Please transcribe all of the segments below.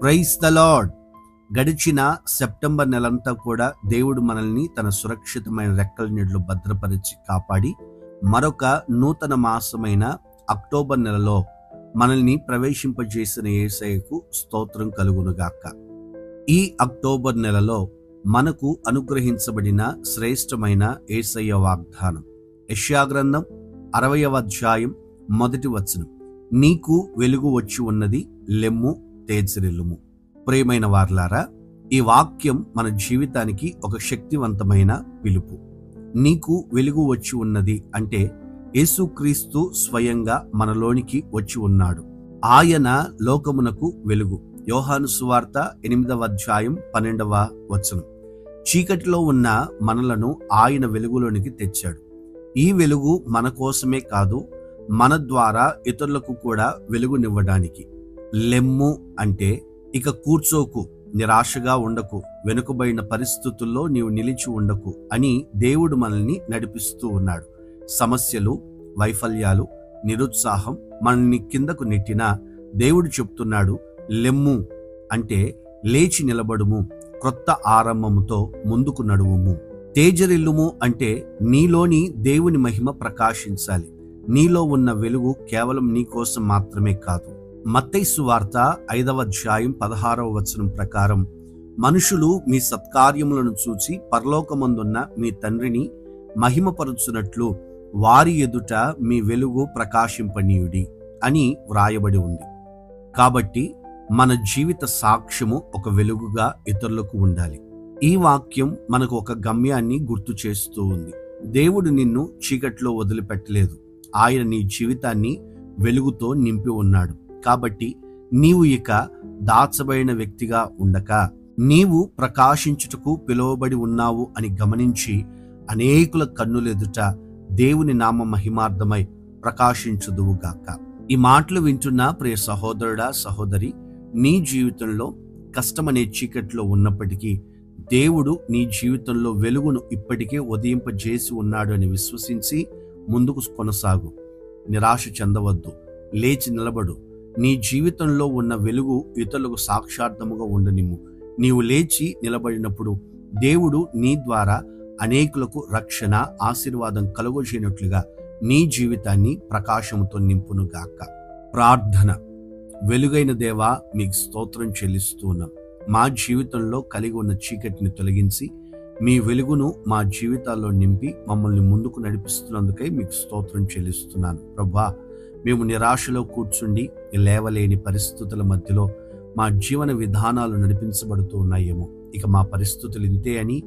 Price the lord గడిచిన September నెలంతా కూడా దేవుడు మనల్ని తన సురక్షితమైన రెక్కల నీళ్ళు భద్రపరిచి కాపాడి మరొక నూతన మాసమైన అక్టోబర్ నెలలో మనల్ని ప్రవేశింపజేసిన ఏసైకు స్తోత్రం కలుగునుగాక. ఈ అక్టోబర్ నెలలో మనకు అనుగ్రహించబడిన శ్రేష్టమైన ఏసయ్య వాగ్దానం. యష్యాగ్రంథం అరవయవ అధ్యాయం మొదటి వచనం. నీకు వెలుగు వచ్చి ఉన్నది లెమ్ము తేజరిల్లుము. ప్రియమైన వార్లారా ఈ వాక్యం మన జీవితానికి ఒక శక్తివంతమైన పిలుపు. నీకు వెలుగు వచ్చి ఉన్నది అంటే యేసుక్రీస్తు స్వయంగా మనలోనికి వచ్చి ఉన్నాడు. ఆయన లోకమునకు వెలుగు. యోహాను సువార్త ఎనిమిదవ అధ్యాయం పన్నెండవ వచనం. చీకటిలో ఉన్న మనలను ఆయన వెలుగులోనికి తెచ్చాడు. ఈ వెలుగు మన కోసమే కాదు మన ద్వారా ఇతరులకు కూడా వెలుగునివ్వడానికి. లెమ్ము అంటే ఇక కూర్చోకు నిరాశగా ఉండకు వెనుకబడిన పరిస్థితుల్లో నీవు నిలిచి ఉండకు అని దేవుడు మనల్ని నడిపిస్తూ ఉన్నాడు. సమస్యలు వైఫల్యాలు నిరుత్సాహం మనల్ని కిందకు నెట్టినా దేవుడు చెప్తున్నాడు లెమ్ము అంటే లేచి నిలబడుము క్రొత్త ఆరంభముతో ముందుకు నడువుము. తేజరిల్లుము అంటే నీలోని దేవుని మహిమ ప్రకాశించాలి. నీలో ఉన్న వెలుగు కేవలం నీ కోసం మాత్రమే కాదు. మత్తైసు వార్త ఐదవ అధ్యాయం పదహారవ వచనం ప్రకారం మనుషులు మీ సత్కార్యములను చూచి పరలోకమందున్న మీ తండ్రిని మహిమపరుచున్నట్లు వారి ఎదుట మీ వెలుగు ప్రకాశింపనీయుడి అని వ్రాయబడి ఉంది. కాబట్టి మన జీవిత సాక్ష్యము ఒక వెలుగుగా ఇతరులకు ఉండాలి. ఈ వాక్యం మనకు ఒక గమ్యాన్ని గుర్తు చేస్తూ ఉంది. దేవుడు నిన్ను చీకట్లో వదిలిపెట్టలేదు. ఆయన నీ జీవితాన్ని వెలుగుతో నింపి ఉన్నాడు. కాబట్టి నీవు ఇక దాచబడిన వ్యక్తిగా ఉండక. నీవు ప్రకాశించుటకు పిలువబడి ఉన్నావు అని గమనించి అనేకుల కన్నులెదుట దేవుని నామ మహిమార్థమై ప్రకాశించుదువుగాక ఈ మాటలు వింటున్న ప్రియ సహోదరుడా సహోదరి నీ జీవితంలో కష్టమనే చీకట్లో ఉన్నప్పటికీ దేవుడు నీ జీవితంలో వెలుగును ఇప్పటికే ఉదయింపజేసి ఉన్నాడు అని విశ్వసించి ముందుకు కొనసాగు. నిరాశ చెందవద్దు. లేచి నిలబడు. నీ జీవితంలో ఉన్న వెలుగు ఇతరులకు సాక్షార్థముగా ఉండనిమ్ము. నీవు లేచి నిలబడినప్పుడు దేవుడు నీ ద్వారా అనేకులకు రక్షణ ఆశీర్వాదం కలుగజేయనట్లుగా నీ జీవితాన్ని ప్రకాశంతో నింపును గాక ప్రార్థన. వెలుగైన దేవా మీకు స్తోత్రం చెల్లిస్తూ ఉన్నాం మా జీవితంలో కలిగి ఉన్న చీకటిని తొలగించి మీ వెలుగును మా జీవితాల్లో నింపి మమ్మల్ని ముందుకు నడిపిస్తున్నందుకై మీకు స్తోత్రం చెల్లిస్తున్నాను. ప్రభా మేము నిరాశలో కూర్చుండి లేవలేని పరిస్థితుల మధ్యలో మా జీవన విధానాలు నడిపించబడుతూ ఉన్నాయేమో. ఇక మా పరిస్థితులు ఇంతే అని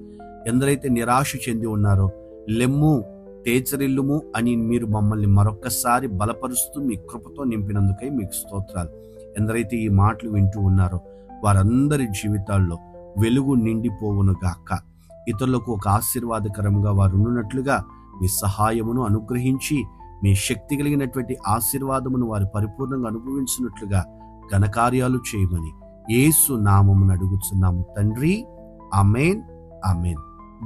ఎందరైతే నిరాశ చెంది ఉన్నారో లెమ్ము తేచరిల్లుము అని మీరు మమ్మల్ని మరొక్కసారి బలపరుస్తూ మీ కృపతో నింపినందుకై మీకు స్తోత్రాలు. ఎందరైతే ఈ మాటలు వింటూ ఉన్నారో వారందరి జీవితాల్లో వెలుగు నిండిపోవును గాక. ఇతరులకు ఒక ఆశీర్వాదకరంగా వారు ఉన్నట్లుగా మీ సహాయమును అనుగ్రహించి మీ శక్తి కలిగినటువంటి ఆశీర్వాదమును వారు పరిపూర్ణంగా అనుభవించినట్లుగా ఘనకార్యాలు చేయమని ఏసు నామమును అడుగుతున్నాము తండ్రి amen amen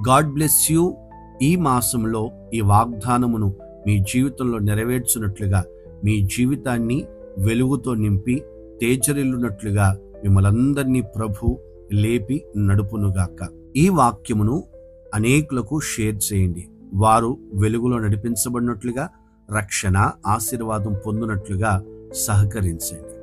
God bless you. ఈ మాసంలో ఈ వాగ్దానమును మీ జీవితంలో నెరవేర్చున్నట్లుగా మీ జీవితాన్ని వెలుగుతో నింపి తేజరిల్లునట్లుగా మిమ్మలందరినీ ప్రభు లేపి నడుపునుగాక. ఈ వాక్యమును అనేకులకు షేర్ చేయండి. వారు వెలుగులో నడిపించబడినట్లుగా రక్షణ ఆశీర్వాదం పొందినట్లుగా సహకరించండి.